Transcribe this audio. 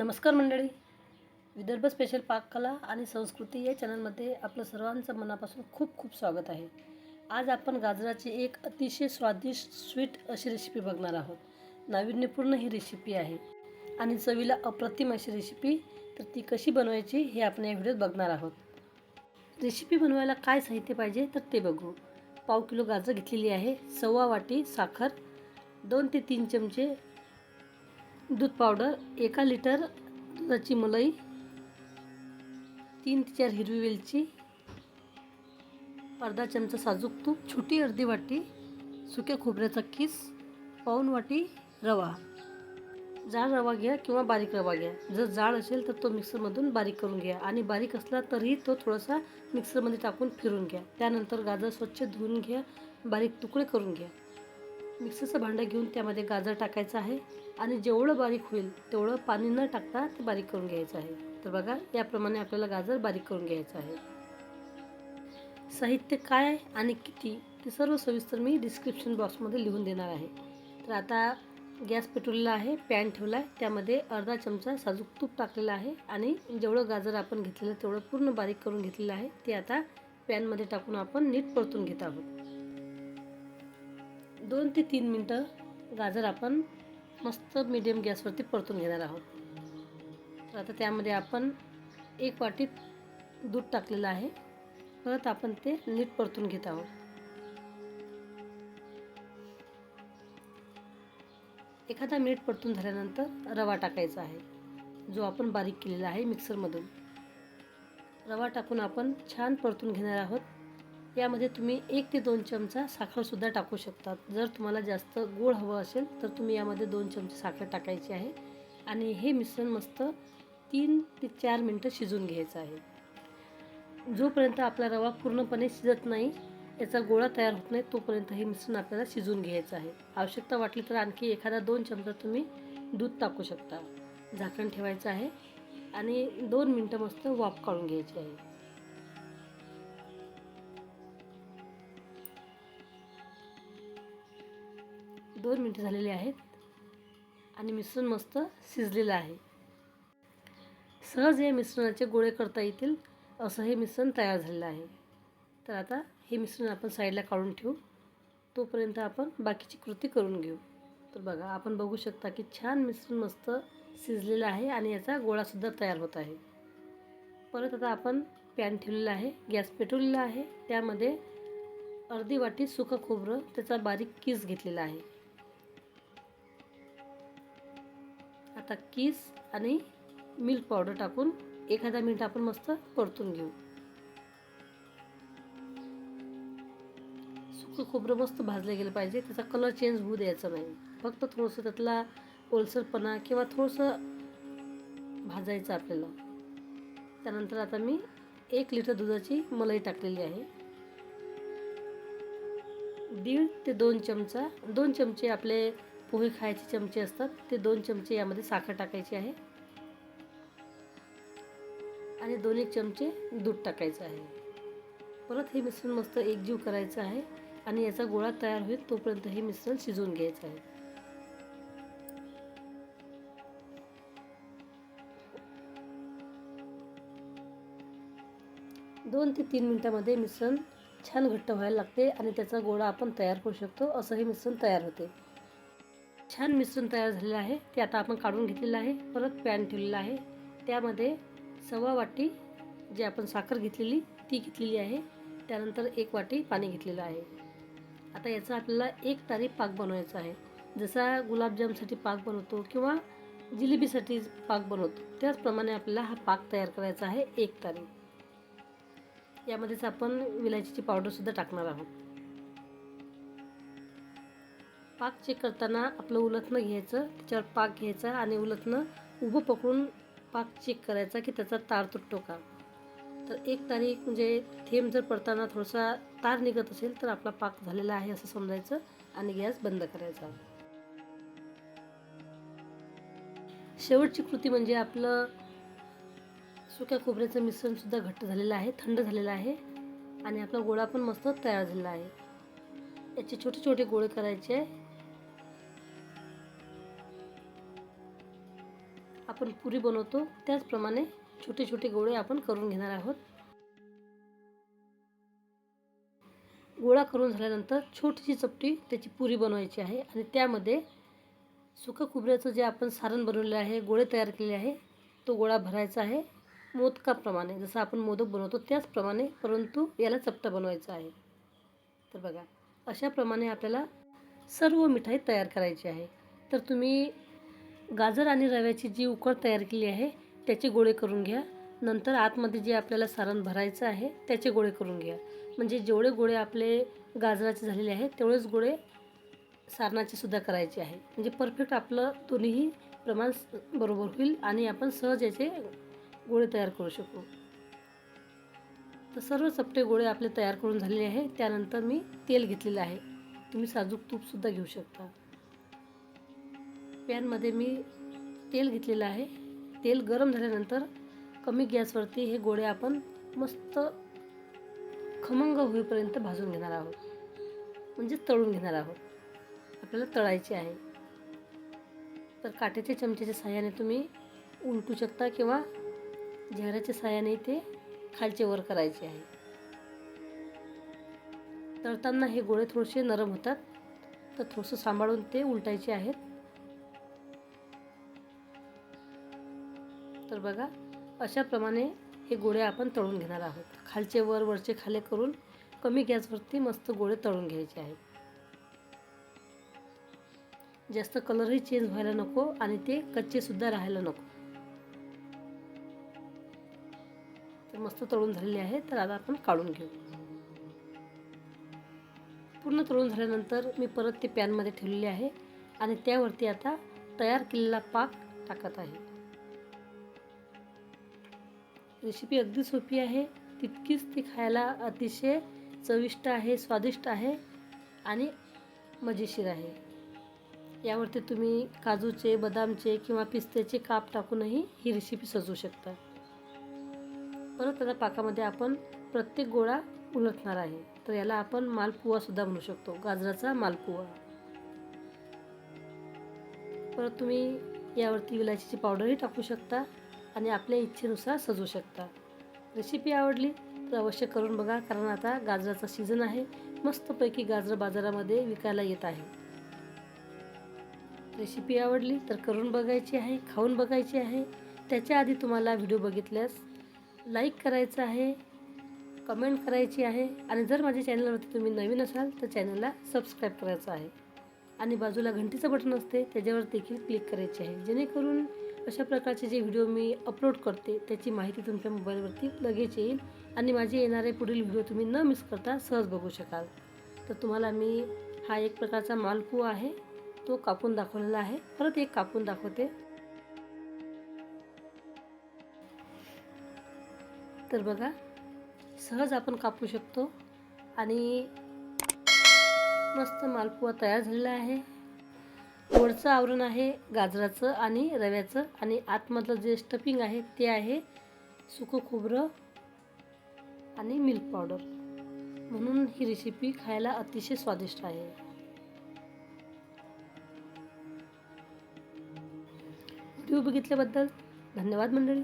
नमस्कार मंडळी. विदर्भ स्पेशल पाककला आणि संस्कृती या चॅनलमध्ये आपलं सर्वांचं मनापासून खूप खूप स्वागत आहे. आज आपण गाजराची एक अतिशय स्वादिष्ट स्वीट अशी रेसिपी बघणार आहोत. नाविन्यपूर्ण ही रेसिपी आहे. आणि चवीला अप्रतिम अशी रेसिपी तर ती कशी बनवायची हे आपण या व्हिडिओत बघणार आहोत. रेसिपी बनवायला काय साहित्य पाहिजे तर ते बघू. पाव किलो गाजर घेतलेली आहे सव्वा वाटी साखर दोन ते तीन चमचे दूध पावडर एका लिटर दुधाची मलाई तीन ते चार हिरवी वेलची अर्धा चमचा साजूक तूप छोटी अर्धी वाटी सुक्या खोबऱ्याचा किस पाऊन वाटी रवा. जाड रवा घ्या किंवा बारीक रवा घ्या. जर जाड असेल तर तो मिक्सरमधून बारीक करून घ्या आणि बारीक असला तरीही तो थोडासा मिक्सरमध्ये टाकून फिरून घ्या. त्यानंतर गाजर स्वच्छ धुवून घ्या बारीक तुकडे करून घ्या. मिक्सरचं भांडं घेऊन त्यामध्ये गाजर टाकायचं आहे आणि जेवढं बारीक होईल तेवढं पाणी न टाकता ते बारीक करून घ्यायचं आहे. तर बघा याप्रमाणे आपल्याला गाजर बारीक करून घ्यायचं आहे. साहित्य काय आणि किती ते सर्व सविस्तर मी डिस्क्रिप्शन बॉक्समध्ये लिहून देणार आहे. तर आता गॅस पेटवलेला आहे पॅन ठेवला आहे त्यामध्ये अर्धा चमचा साजूक तूप टाकलेला आहे आणि जेवढं गाजर आपण घेतलेलं तेवढं पूर्ण बारीक करून घेतलेलं आहे ते आता पॅनमध्ये टाकून आपण नीट परतून घेत आहोत. दोन ते तीन मिनटं गाजर आपण मस्त मिडियम गॅसवरती परतून घेणार आहोत. तर आता त्यामध्ये आपण एक वाटीत दूध टाकलेलं आहे. परत आपण ते नीट परतून घेत आहोत. एखादा मिनिट परतून झाल्यानंतर रवा टाकायचा आहे जो आपण बारीक केलेला आहे मिक्सरमधून. रवा टाकून आपण छान परतून घेणार आहोत. यामध्ये तुम्ही एक ते दोन चमचा साखरसुद्धा टाकू शकतात जर तुम्हाला जास्त गोड हवं असेल तर तुम्ही यामध्ये दोन चमचे साखर टाकायची आहे. आणि हे मिश्रण मस्त तीन ते चार मिनटं शिजून घ्यायचं आहे. जोपर्यंत आपला रवा पूर्णपणे शिजत नाही याचा गोळा तयार होत नाही तोपर्यंत हे मिश्रण आपल्याला शिजवून घ्यायचं आहे. आवश्यकता वाटली तर आणखी एखादा दोन चमचा तुम्ही दूध टाकू शकता. झाकण ठेवायचं आहे. आणि दोन मिनटं मस्त वाफ काढून घ्यायची आहे. दोन मिनटं झालेली आहेत. आणि मिश्रण मस्त शिजलेलं आहे. सहज या मिश्रणाचे गोळे करता येतील असं हे मिश्रण तयार झालेलं आहे. तर आता हे मिश्रण आपण साईडला काढून ठेवू. तोपर्यंत आपण बाकीची कृती करून घेऊ. तर बघा आपण बघू शकता की छान मिश्रण मस्त शिजलेलं आहे आणि याचा गोळासुद्धा तयार होत आहे. परत आता आपण पॅन ठेवलेला आहे. गॅस पेटवलेला आहे. त्यामध्ये अर्धी वाटी सुकं खोबरं त्याचा बारीक किस घेतलेला आहे. आता कीस आणि मिल्क पावडर टाकून एखादा मिनिट आपण मस्त परतून घेऊ. सुकं खोबरं मस्त भाजलं गेलं पाहिजे त्याचा कलर चेंज होऊ द्यायचा नाही. फक्त थोडंसं त्यातला ओलसरपणा किंवा थोडंसं भाजायचं आपल्याला. त्यानंतर आता मी एक लिटर दुधाची मलाई टाकलेली आहे. दीड ते दोन चमचा दोन चमचे आपले पोहे खायचे चमचे असतात ते दोन चमचे यामध्ये साखर टाकायची आहे. आणि दोन एक चमचे दूध टाकायचं आहे. परत हे मिश्रण मस्त एकजीव करायचं आहे आणि याचा गोळा तयार होईल तोपर्यंत हे मिश्रण शिजवून घ्यायचं आहे. दोन ते तीन मिनटामध्ये मिश्रण छान घट्ट व्हायला लागते आणि त्याचा गोळा आपण तयार करू शकतो असं हे मिश्रण तयार होते. छान मिश्रण तयार झालेलं आहे. ते आता आपण काढून घेतलेलं आहे. परत पॅन ठेवलेला आहे. त्यामध्ये सव्वा वाटी जी आपण साखर घेतलेली ती घेतलेली आहे. त्यानंतर एक वाटी पाणी घेतलेलं आहे. आता याचा आपल्याला एक तारी पाक बनवायचा आहे. जसा गुलाबजामसाठी पाक बनवतो किंवा जिलेबीसाठी पाक बनवतो त्याचप्रमाणे आपल्याला हा पाक तयार करायचा आहे एक तारी. यामध्येच आपण विलायचीची पावडरसुद्धा टाकणार आहोत. पाक चेक करताना आपलं उलथणं घ्यायचं त्याच्यावर पाक घ्यायचा आणि उलथणं उभं पकडून पाक चेक करायचा की त्याचा तार तुटतो का तर एक तारीख म्हणजे थेंब जर पडताना थोडासा तार निघत असेल तर आपला पाक झालेला आहे असं समजायचं आणि गॅस बंद करायचा. शेवटची कृती म्हणजे आपलं सुक्या खोबऱ्याचं मिश्रणसुद्धा घट्ट झालेलं आहे थंड झालेलं आहे आणि आपला गोळा पण मस्त तयार झालेला आहे. याचे छोटे छोटे गोळे करायचे आहे. आपण पुरी बनवतो. त्याचप्रमाणे छोटे छोटे गोळे आपण करून घेणार आहोत. गोळा करून झाल्यानंतर छोटीशी चपटी त्याची पुरी बनवायची आहे आणि त्यामध्ये सुकं खोबऱ्याचं जे आपण सारण बनवलेलं आहे गोळे तयार केलेले आहे तो गोळा भरायचा आहे. मोदकाप्रमाणे जसं आपण मोदक बनवतो त्याचप्रमाणे परंतु याला चपटा बनवायचा आहे. तर बघा अशाप्रमाणे आपल्याला सर्व मिठाई तयार करायची आहे. तर तुम्ही गाजर आणि रव्याची जी उकळ तयार केली आहे त्याचे गोळे करून घ्या. नंतर आतमध्ये जे आपल्याला सारण भरायचं आहे त्याचे गोळे करून घ्या. म्हणजे जेवढे गोळे आपले गाजराचे झालेले आहेत तेवढेच गोळे सारणाचे सुद्धा करायचे आहे. म्हणजे परफेक्ट आपलं दोन्हीही प्रमाण बरोबर होईल आणि आपण सहज याचे गोळे तयार करू शकू. तर सर्व चपटे गोळे आपले तयार करून झालेले आहे. त्यानंतर मी तेल घेतलेलं आहे. तुम्ही साजूक तूपसुद्धा घेऊ शकता. पॅनमध्ये मी तेल घेतलेलं आहे. तेल गरम झाल्यानंतर कमी गॅसवरती हे गोळे आपण मस्त खमंग होईपर्यंत भाजून घेणार आहोत. म्हणजे तळून घेणार आहोत. आपल्याला तळायचे आहे. तर काट्याच्या चमच्याच्या साह्याने तुम्ही उलटू शकता किंवा झेऱ्याच्या साह्याने ते खालचे वर करायचे आहे. तळताना हे गोळे थोडेसे नरम होतात. तर थोडंसं सांभाळून ते उलटायचे आहेत. बघा अशाप्रमाणे हे गोळे आपण तळून घेणार आहोत. खालचे वर वरचे खाले करून कमी गॅसवरती मस्त गोळे तळून घ्यायचे आहेत. जास्त कलरही चेंज व्हायला नको आणि ते कच्चेसुद्धा राहायला नको. तर मस्त तळून झालेले आहे तर आता आपण काढून घेऊ. पूर्ण तळून झाल्यानंतर मी परत ते पॅनमध्ये ठेवलेले आहे आणि त्यावरती आता तयार केलेला पाक टाकत आहे. रेसिपी अगदी सोपी आहे. तितकीच ती खायला अतिशय चविष्ट आहे स्वादिष्ट आहे आणि मजेशीर आहे. यावरती तुम्ही काजूचे बदामचे किंवा पिस्त्याचे काप टाकूनही ही रेसिपी सजवू शकता. परत त्याला पाकामध्ये आपण प्रत्येक गोळा उलटणार आहे. तर याला आपण मालपुवासुद्धा म्हणू शकतो. गाजराचा मालपुवा. परत तुम्ही यावरती विलायचीची पावडरही टाकू शकता. आणि आपल्या इच्छेनुसार सजवू शकता. रेसिपी आवडली तर अवश्य करून बघा कारण आता गाजराचा सीझन आहे. मस्तपैकी गाजर बाजारामध्ये विकायला येत आहे. रेसिपी आवडली तर करून बघायची आहे खाऊन बघायची आहे. त्याच्या आधी तुम्हाला व्हिडिओ बघितल्यास लाईक करायचं आहे कमेंट करायची आहे. आणि जर माझ्या चॅनलवरती तुम्ही नवीन असाल तर चॅनलला सबस्क्राईब करायचं आहे. आणि बाजूला घंटीचं बटन असते त्याच्यावर देखील क्लिक करायचे आहे. जेणेकरून अशा प्रकारचे जे व्हिडिओ मी अपलोड करते त्याची माहिती तुमच्या मोबाईलवरती लगेच येईल आणि माझे येणारे पुढील व्हिडिओ तुम्ही न मिस करता सहज बघू शकाल. तर तुम्हाला मी हा एक प्रकारचा मालपुआ आहे तो कापून दाखवलेला आहे. परत एक कापून दाखवते. तर बघा सहज आपण कापू शकतो आणि मस्त मालपुआ तयार झालेला आहे. वरचं आवरण आहे गाजराचं आणि रव्याचं आणि आतमधलं जे स्टफिंग आहे ते आहे सुकं खोबरं आणि मिल्क पावडर म्हणून ही रेसिपी खायला अतिशय स्वादिष्ट आहे. व्हिडिओ बघितल्याबद्दल धन्यवाद मंडळी.